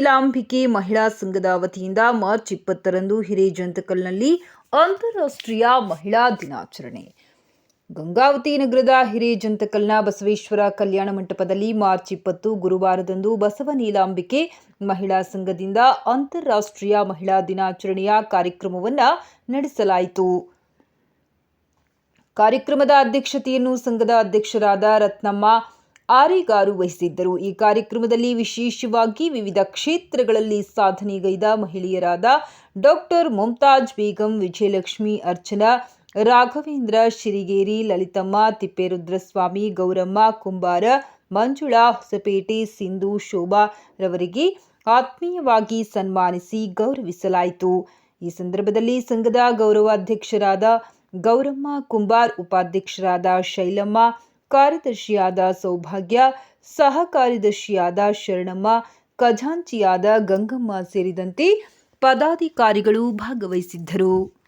ನೀಲಾಂಬಿಕೆ ಮಹಿಳಾ ಸಂಘದ ವತಿಯಿಂದ ಮಾರ್ಚ್ ಇಪ್ಪತ್ತರಂದು ಹಿರೇಜಂತಕಲ್ನಲ್ಲಿ ಅಂತಾರಾಷ್ಟ್ರೀಯ ಮಹಿಳಾ ದಿನಾಚರಣೆ. ಗಂಗಾವತಿ ನಗರದ ಹಿರೇಜಂತಕಲ್ನ ಬಸವೇಶ್ವರ ಕಲ್ಯಾಣ ಮಂಟಪದಲ್ಲಿ ಮಾರ್ಚ್ ಇಪ್ಪತ್ತು ಗುರುವಾರದಂದು ಬಸವ ನೀಲಾಂಬಿಕೆ ಮಹಿಳಾ ಸಂಘದಿಂದ ಅಂತಾರಾಷ್ಟ್ರೀಯ ಮಹಿಳಾ ದಿನಾಚರಣೆಯ ಕಾರ್ಯಕ್ರಮವನ್ನು ನಡೆಸಲಾಯಿತು. ಕಾರ್ಯಕ್ರಮದ ಅಧ್ಯಕ್ಷತೆಯನ್ನು ಸಂಘದ ಅಧ್ಯಕ್ಷರಾದ ರತ್ನಮ್ಮ ಆರಿಗಾರು ವಹಿಸಿದ್ದರು. ಈ ಕಾರ್ಯಕ್ರಮದಲ್ಲಿ ವಿಶೇಷವಾಗಿ ವಿವಿಧ ಕ್ಷೇತ್ರಗಳಲ್ಲಿ ಸಾಧನೆಗೈದ ಮಹಿಳೆಯರಾದ ಡಾಕ್ಟರ್ ಮುಮ್ತಾಜ್ ಬೇಗಂ, ವಿಜಯಲಕ್ಷ್ಮಿ ಅರ್ಚನಾ, ರಾಘವೇಂದ್ರ ಶಿರಿಗೇರಿ, ಲಲಿತಮ್ಮ, ತಿಪ್ಪೇರುದ್ರಸ್ವಾಮಿ, ಗೌರಮ್ಮ, ಕುಂಬಾರ, ಮಂಜುಳಾ, ಹೊಸಪೇಟೆ, ಸಿಂಧು, ಶೋಭಾ ರವರಿಗೆ ಆತ್ಮೀಯವಾಗಿ ಸನ್ಮಾನಿಸಿ ಗೌರವಿಸಲಾಯಿತು. ಈ ಸಂದರ್ಭದಲ್ಲಿ ಸಂಘದ ಗೌರವಾಧ್ಯಕ್ಷರಾದ ಗೌರಮ್ಮ ಕುಂಬಾರ್, ಉಪಾಧ್ಯಕ್ಷರಾದ ಶೈಲಮ್ಮ ಕಾರ್ಯದರ್ಶಿಯಾದ ಸೌಭಾಗ್ಯ ಸಹ ಕಾರ್ಯದರ್ಶಿಯಾದ ಶರಣಮ್ಮ ಖಜಾಂಚಿಯಾದ ಗಂಗಮ್ಮ ಸೇರಿದಂತೆ ಪದಾಧಿಕಾರಿಗಳು ಭಾಗವಹಿಸಿದ್ದರು.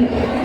Thank you.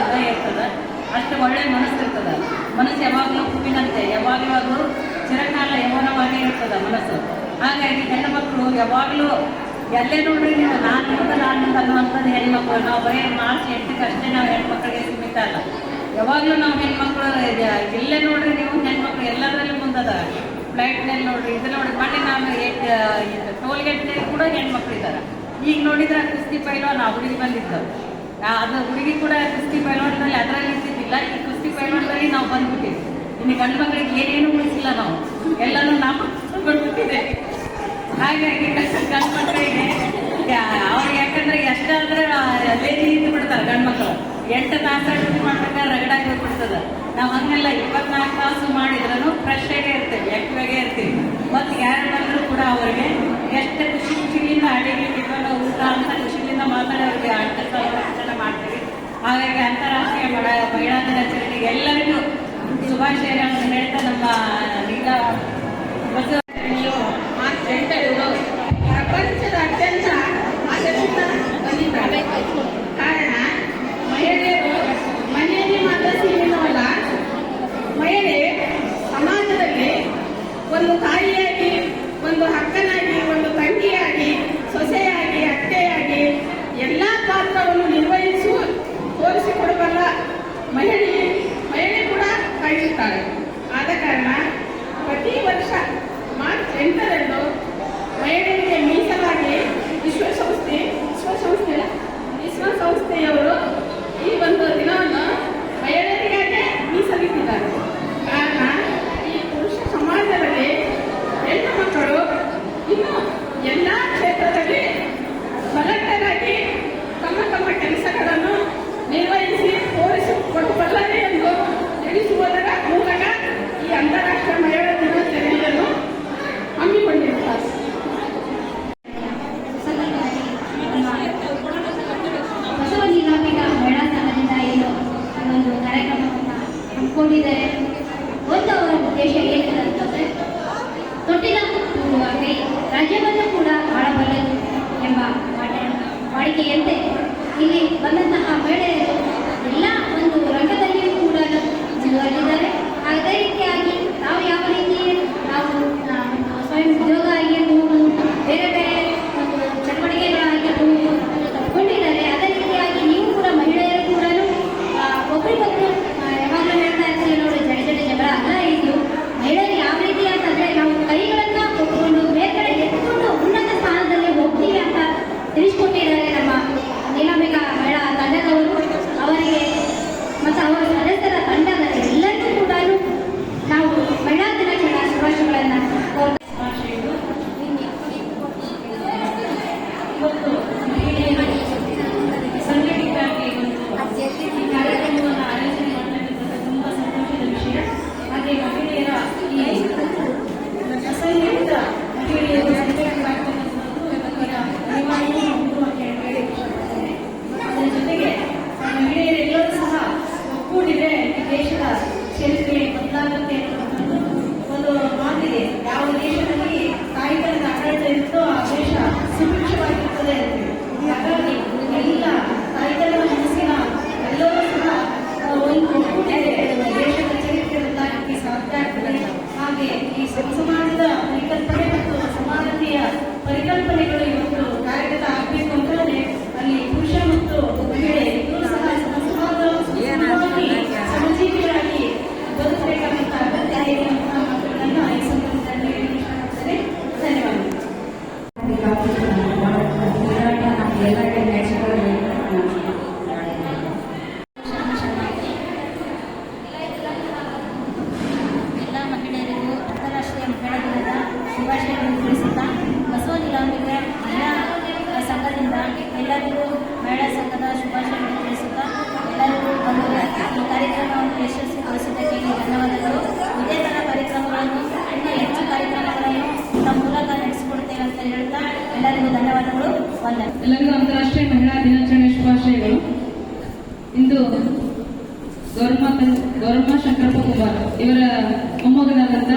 ಹೃದಯ ಇರ್ತದೆ. ಅಷ್ಟು ಒಳ್ಳೆಯ ಮನಸ್ಸು ಇರ್ತದೆ. ಮನಸ್ಸು ಯಾವಾಗಲೂ ಹೂವಿನಂತೆ ಯಾವಾಗಲೂ ಅದು ಚಿರಕಾಲ ಯೌವನವಾಗೇ ಇರ್ತದೆ ಮನಸ್ಸು. ಹಾಗಾಗಿ ಹೆಣ್ಣು ಮಕ್ಕಳು ಯಾವಾಗಲೂ ಎಲ್ಲೇ ನೋಡ್ರಿ ನೀವು, ನಾನು ಮುಂದೆ ನಾನು ಮುಂದೆ ಅನ್ನುವಂಥದ್ದು ಹೆಣ್ಮಕ್ಳು. ನಾವು ಬರೀ ಮಾರ್ಚ್ ಎಂಟಕ್ಕೆ ಅಷ್ಟೇ ನಾವು ಹೆಣ್ಮಕ್ಳಿಗೆ ಸೀಮಿತ ಅಲ್ಲ. ಯಾವಾಗಲೂ ನಾವು ಹೆಣ್ಮಕ್ಳು ಎಲ್ಲೆ ನೋಡ್ರಿ ನೀವು, ಹೆಣ್ಮಕ್ಳು ಎಲ್ಲದರಲ್ಲೂ ಮುಂದದ. ಫ್ಲೈಟ್ನಲ್ಲಿ ನೋಡ್ರಿ ಇದು ನೋಡ್ರಿ ಮಾಡಿ ನಾನು ಟೋಲ್ ಗೇಟ್ನಲ್ಲಿ ಕೂಡ ಹೆಣ್ಮಕ್ಳು ಇದ್ದಾರೆ. ಈಗ ನೋಡಿದ್ರೆ ಕುಸ್ತಿ ಪೈಲೋ ನಾವು ಹುಡುಗಿ ಬಂದಿದ್ದವು ಅದನ್ನ ಹುಡುಗಿ ಕೂಡ ಕುಸ್ತಿ ಪೈಲೋಟದಲ್ಲಿ ಅದರಲ್ಲಿ ಇರ್ತಿದ್ದಿಲ್ಲ. ಈ ಕುಸ್ತಿ ಪೈಲೋಟದಲ್ಲಿ ನಾವು ಬಂದ್ಬಿಟ್ಟಿದ್ವಿ. ಇನ್ನು ಗಂಡು ಮಕ್ಕಳಿಗೆ ಏನೇನು ಉಳಿಸಿಲ್ಲ ನಾವು. ಎಲ್ಲನೂ ನಾವು ಬಂದ್ಬಿಟ್ಟಿದೆ ಹಾಗಾಗಿ ಗಂಡು ಮಕ್ಕಳಿಗೆ ಅವ್ರಿಗೆ ಯಾಕಂದ್ರೆ ಎಷ್ಟಾದ್ರೆ ಲೇಜಿ ಇದ್ದು ಬಿಡ್ತಾರೆ ಗಂಡು ಮಕ್ಕಳು ಎಂಟು ತಾಸು ಡ್ಯೂಟಿ ಮಾಡ್ಬೇಕಾದ್ರೆ ರಗಡಾಗಿ ಹೋಗ್ಬಿಡ್ತದೆ. ನಾವು ಹಂಗೆಲ್ಲ ಇಪ್ಪತ್ನಾಲ್ಕು ತಾಸು ಮಾಡಿದ್ರೂ ಫ್ರೆಶ್ ಆಗೇ ಇರ್ತೀವಿ ಆಕ್ಟಿವಾಗೇ ಇರ್ತೀವಿ. ಮತ್ತು ಯಾರು ಬಂದರೂ ಕೂಡ ಅವರಿಗೆ ಎಷ್ಟು ಖುಷಿ ಖುಷಿಯಿಂದ ಅಡಿಗೆ ಟಿಫನ್ ಊಟ ಅಂತ ಖುಷಿಯಿಂದ ಮಾತಾಡೋರಿಗೆ ಆಡ್ತಾ ಮಾಡ್ತೀವಿ. ಹಾಗಾಗಿ ಅಂತಾರಾಷ್ಟ್ರೀಯ ಮಹಿಳಾ ದಿನಾಚರಣೆಗೆ ಎಲ್ಲರಿಗೂ ಶುಭಾಶಯಗಳನ್ನು ಹೇಳ್ತಾ ನಮ್ಮ ಈಗ ಬಸವ ಇವರ ಮೊಮ್ಮಗನಾದಂಥ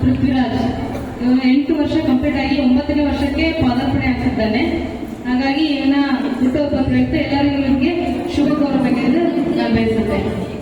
ಪೃಥ್ವಿರಾಜ್. ಇವರು ಎಂಟು ವರ್ಷ ಕಂಪ್ಲೀಟ್ ಆಗಿ ಒಂಬತ್ತನೇ ವರ್ಷಕ್ಕೆ ಪಾದಾರ್ಪಣೆ ಆಗ್ತಿದ್ದಾನೆ. ಹಾಗಾಗಿ ಇವನ ಹುಟ್ಟುಹಬ್ಬ ಪ್ರಯುಕ್ತ ಎಲ್ಲರಿಗೂ ಇವರಿಗೆ ಶುಭ ಕೋರಬೇಕೆಂದು ನಾನು ಬಯಸುತ್ತೇನೆ.